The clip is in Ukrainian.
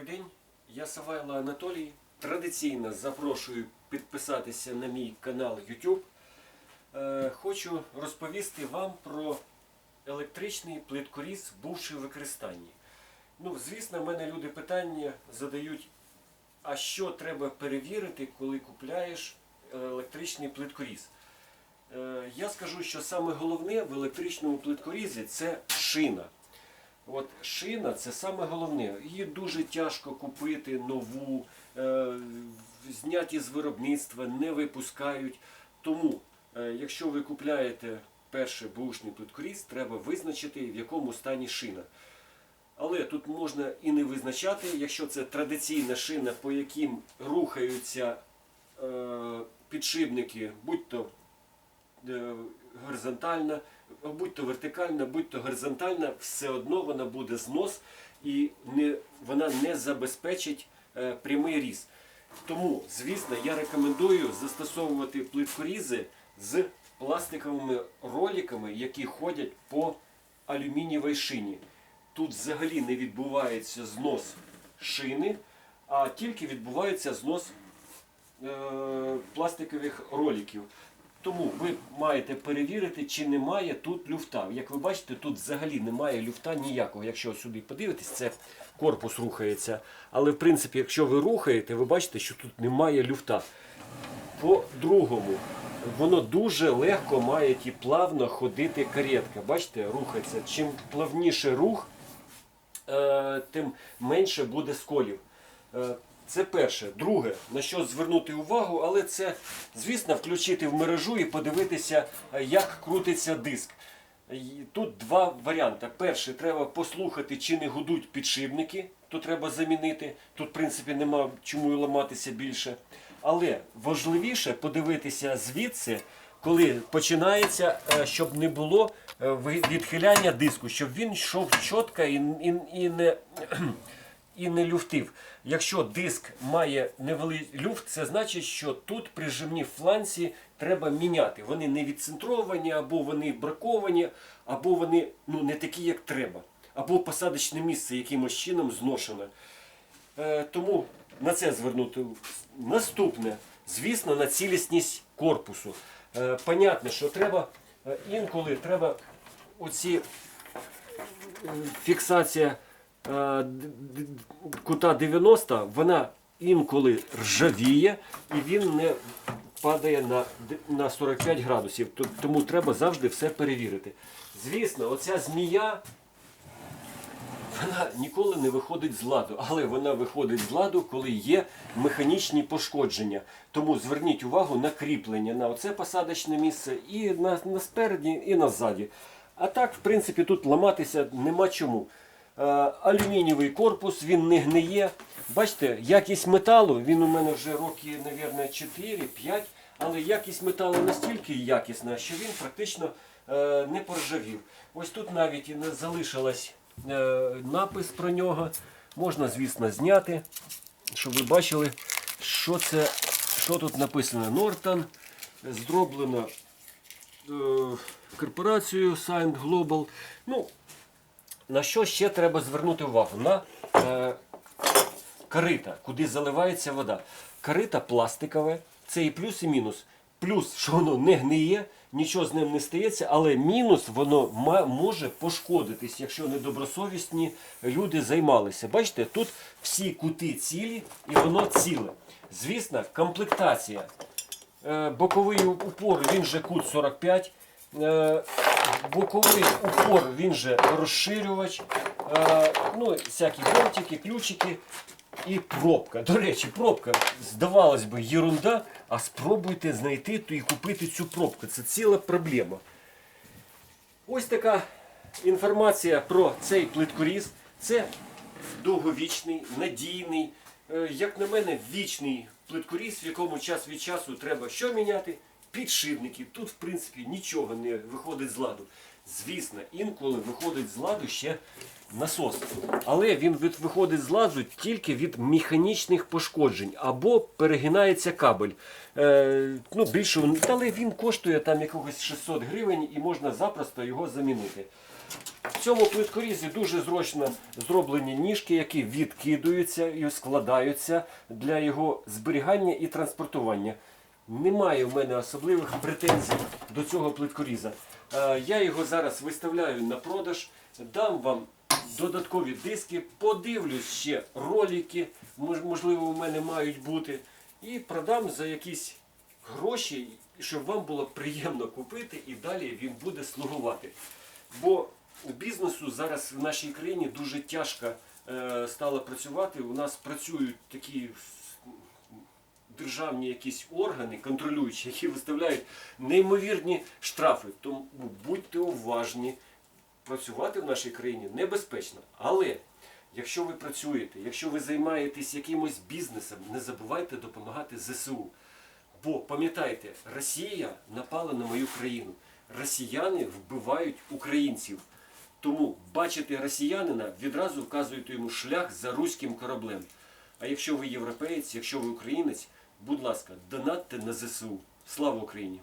Добрий день, я Савайло Анатолій. Традиційно запрошую підписатися на мій канал YouTube. Е, Хочу розповісти вам про електричний плиткоріз, бувши в використанні. Ну, звісно, в мене люди питання задають, а що треба перевірити, коли купляєш електричний плиткоріз? Е, Я скажу, що саме головне в електричному плиткорізі це шина. От шина це саме головне. Її дуже тяжко купити нову, е, зняті з виробництва, не випускають. Тому, е, якщо ви купляєте перший бушний плиткоріз, треба визначити, в якому стані шина. Але тут можна і не визначати, якщо це традиційна шина, по яким рухаються е, підшипники, будь-то е, горизонтальна, будь-то вертикальна, будь-то горизонтальна, все одно вона буде знос і не, вона не забезпечить е, прямий різ. Тому, звісно, я рекомендую застосовувати плиткорізи з пластиковими роликами, які ходять по алюмінієвій шині. Тут взагалі не відбувається знос шини, а тільки відбувається знос е, пластикових роликів. Тому ви маєте перевірити, чи немає тут люфта. Як ви бачите, тут взагалі немає люфта ніякого. Якщо сюди подивитись, це корпус рухається. Але в принципі, якщо ви рухаєте, ви бачите, що тут немає люфта. По-другому, воно дуже легко має і плавно ходити каретка. Бачите, рухається. Чим плавніше рух, е, тим менше буде сколів. Це перше. Друге, на що звернути увагу, але це, звісно, включити в мережу і подивитися, е, як крутиться диск. Тут два варіанти. Перший, треба послухати, чи не гудуть підшипники, то треба замінити. Тут, в принципі, нема чому і ламатися більше. Але важливіше подивитися звідси, коли починається, е, щоб не було е, відхиляння диску, щоб він йшов чітко і не. І не люфтив. Якщо диск має невеликий люфт, це значить, що тут прижимні фланці треба міняти. Вони не відцентровані, або вони браковані, або вони ну, не такі, як треба. Або посадочне місце якимось чином зношене. Е, тому на це звернути. Наступне, звісно, на цілісність корпусу. Е, понятно, що треба е, інколи треба оці е, фіксація кута 90, вона інколи ржавіє і він не падає на, на 45 градусів. Тому треба завжди все перевірити. Звісно, оця змія вона ніколи не виходить з ладу, але вона виходить з ладу, коли є механічні пошкодження. Тому зверніть увагу на кріплення на оце посадочне місце і на, на спереді, і назаді. А так, в принципі, тут ламатися нема чому. Е, алюмінієвий корпус, він не гниє. Бачите, якість металу, він у мене вже роки, мабуть, 4-5, але якість металу настільки якісна, що він практично е, не поржавів. Ось тут навіть і не залишилось е, напис про нього. Можна, звісно, зняти, щоб ви бачили, що це, що тут написано. Нортон зроблено корпорацією Signed Global. Ну, на що ще треба звернути увагу? На е, корита, куди заливається вода. Корита пластикове, це і плюс, і мінус. Плюс, що воно не гниє, нічого з ним не стається, але мінус воно може пошкодитись, якщо недобросовісні люди займалися. Бачите, тут всі кути цілі і воно ціле. Звісно, комплектація. Е, боковий упор, він же кут 45. Боковий упор, він же розширювач. Е, ну, всякі болтики, ключики і пробка. До речі, пробка, здавалось би, єрунда, а спробуйте знайти і купити цю пробку. Це ціла проблема. Ось така інформація про цей плиткоріз. Це довговічний, надійний, е, як на мене, вічний плиткоріз, в якому час від часу треба що міняти? Підшипники. Тут, в принципі, нічого не виходить з ладу. Звісно, інколи виходить з ладу ще насос. Але він виходить з ладу тільки від механічних пошкоджень або перегинається кабель. Е, ну, більше, але він коштує там якогось 600 гривень і можна запросто його замінити. В цьому плиткорізі дуже зручно зроблені ніжки, які відкидуються і складаються для його зберігання і транспортування. Немає в мене особливих претензій до цього плиткоріза. Е, Я його зараз виставляю на продаж, дам вам додаткові диски, подивлюсь ще ролики, можливо, у мене мають бути, і продам за якісь гроші, щоб вам було приємно купити і далі він буде слугувати. Бо бізнесу зараз в нашій країні дуже тяжко е, стало працювати. У нас працюють такі державні якісь органи, контролюючі, які виставляють неймовірні штрафи. Тому будьте уважні, працювати в нашій країні небезпечно. Але якщо ви працюєте, якщо ви займаєтесь якимось бізнесом, не забувайте допомагати ЗСУ. Бо пам'ятайте, Росія напала на мою країну. Росіяни вбивають українців. Тому бачите росіянина, відразу вказуєте йому шлях за руським кораблем. А якщо ви європеєць, якщо ви українець, будь ласка, донатьте на ЗСУ. Слава Україні!